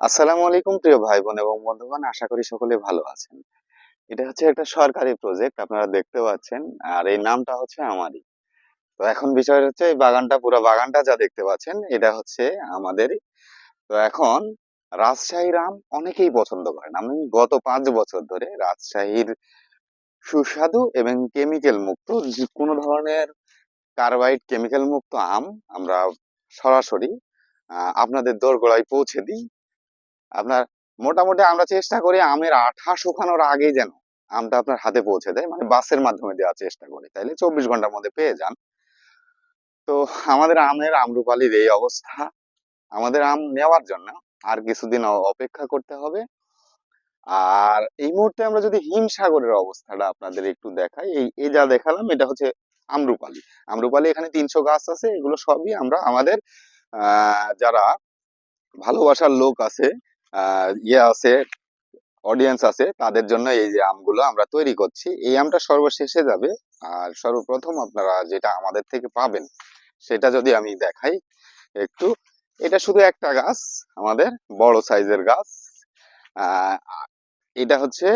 আসসালামু আলাইকুম প্রিয় ভাই বোন এবং বন্ধুগণ, আশা করি সকলে ভালো আছেন। এটা হচ্ছে একটা সরকারি প্রজেক্ট আপনারা দেখতে পাচ্ছেন, আর এই নামটা হচ্ছে আমারই। তো এখন বিষয় হচ্ছে, এই বাগানটা, পুরো বাগানটা যা দেখতে পাচ্ছেন, এটা হচ্ছে আমাদেরই। তো এখন রাজশাহীর আম অনেকেই পছন্দ করেন। আমি গত পাঁচ বছর ধরে রাজশাহীর সুস্বাদু এবং কেমিক্যাল মুক্ত, যে কোনো ধরনের কার্বাইড কেমিক্যাল মুক্ত আম আমরা সরাসরি আপনাদের দোরগোড়ায় পৌঁছে দিই। আপনার মোটামুটি আমরা চেষ্টা করি আমের আঠা শুকানোর আগে যেন আমটা আপনার হাতে পৌঁছে দেয় মানে বাসের মাধ্যমে দেওয়ার চেষ্টা করি। তাইলে চব্বিশ ঘণ্টার মধ্যে পেয়ে যান। তো আমাদের আমের আমরুপালির এই অবস্থা। আমাদের আম নেওয়ার জন্য আর কিছুদিন অপেক্ষা করতে হবে। আর এই মুহূর্তে আমরা যদি হিমসাগরের অবস্থাটা আপনাদের একটু দেখাই, এই এই যা দেখালাম, এটা হচ্ছে আমরুপালি। আমরুপালি এখানে তিনশো গাছ আছে, এগুলো সবই আমরা আমাদের যারা ভালোবাসার লোক আছে ইয়ে আছে অডিয়েন্স আছে, তাদের জন্য এই যে আমগুলো আমরা তৈরি করছি, এই আমটা সর্বশেষে যাবে। আর সর্বপ্রথম আপনারা যেটা আমাদের থেকে পাবেন, সেটা যদি আমি দেখাই একটু, এটা শুধু একটা গাছ, আমাদের বড় সাইজের গাছ। এটা হচ্ছে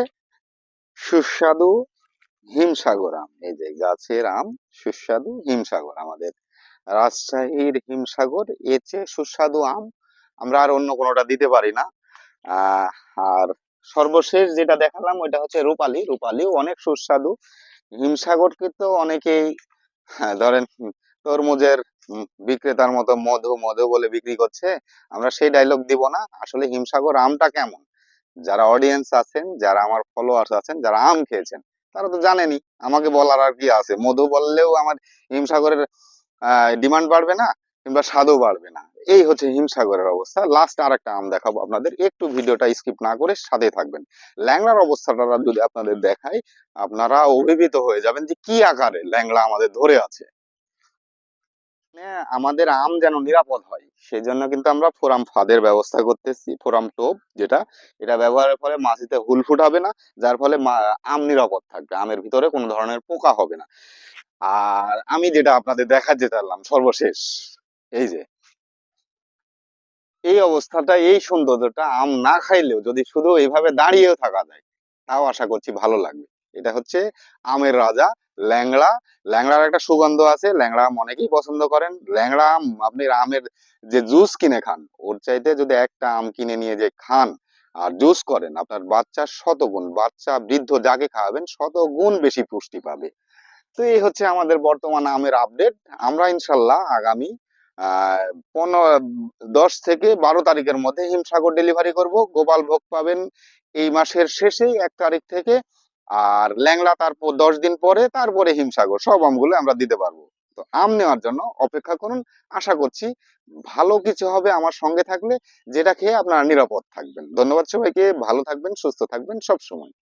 সুস্বাদু হিমসাগর আম। এই যে গাছের আম, সুস্বাদু হিমসাগর, আমাদের রাজশাহীর হিমসাগর, এর চেয়ে সুস্বাদু আম আমরা আর অন্য কোনোটা দিতে পারি না। আর সর্বশেষ যেটা দেখালাম ওইটা হচ্ছে রূপালী। রূপালীও অনেক সুস্বাদু। হিমসাগরকে তো অনেকেই হ্যাঁ, ধরেন তরমুজের বিক্রেতার মতো মধু মধু বলে বিক্রি করছে আমরা সেই ডায়লগ দিব না। আসলে হিমসাগর আমটা কেমন? যারা অডিয়েন্স আছেন যারা আমার ফলোয়ার্স আছেন যারা আম খেয়েছেন তারা তো জানেনি আমাকে বলার আর কি আছে। মধু বললেও আমার হিমসাগরের ডিমান্ড বাড়বে না কিংবা স্বাদও বাড়বে না। এই হচ্ছে হিমসাগরের অবস্থা। লাস্ট আর একটা আম দেখাবো আপনাদের। একটু ভিডিওটা স্কিপ না করে সাথে থাকবেন। ল্যাংড়ার অবস্থাটা যদি আপনাদের দেখাই, আপনারা অভিভূত হয়ে যাবেন যে কি আকারে ল্যাংড়া আমাদের ধরে আছে। মানে আমাদের আম যেন নিরাপদ হয় সেই জন্য কিন্তু আমরা ফোরাম ফাঁদের ব্যবস্থা করতেছি, ফোরাম টোপ যেটা, এটা ব্যবহারের ফলে মাছিতে হুল ফুটাবে না, যার ফলে আম নিরাপদ থাকবে। আমের ভিতরে কোনো ধরনের পোকা হবে না। আর আমি যেটা আপনাদের দেখাতে চাইলাম সর্বশেষ, এই যে এই অবস্থাটা, এই সৌন্দর্যটা আম না খাইলেও যদি শুধু এইভাবে দাঁড়িয়েও থাকা যায়, তাও আশা করছি ভালো লাগবে। এটা হচ্ছে আমের রাজা, ল্যাংড়া। ল্যাংড়ার একটা সুগন্ধ আছে, ল্যাংড়া আম অনেকেই পছন্দ করেন। ল্যাংড়া আম, আপনি আমের যে জুস কিনে খান, ওর চাইতে যদি একটা আম কিনে নিয়ে যে খান আর জুস করেন, আপনার বাচ্চার শতগুণ, বাচ্চা বৃদ্ধ যাকে খাওয়াবেন শত গুণ বেশি পুষ্টি পাবে। তো এই হচ্ছে আমাদের বর্তমান আমের আপডেট আমরা ইনশাল্লাহ আগামী পনেরো, দশ থেকে বারো তারিখের মধ্যে হিমসাগর ডেলিভারি করব। গোপাল ভোগ পাবেন এই মাসের শেষেই এক তারিখ থেকে। আর ল্যাংড়া তারপর দশ দিন পরে তারপরে হিমসাগর, সব আমগুলো আমরা দিতে পারব। তো আম নেওয়ার জন্য অপেক্ষা করুন। আশা করছি ভালো কিছু হবে আমার সঙ্গে থাকলে, যেটা খেয়ে আপনারা নিরাপদ থাকবেন। ধন্যবাদ সবাইকে, ভালো থাকবেন, সুস্থ থাকবেন সব সময়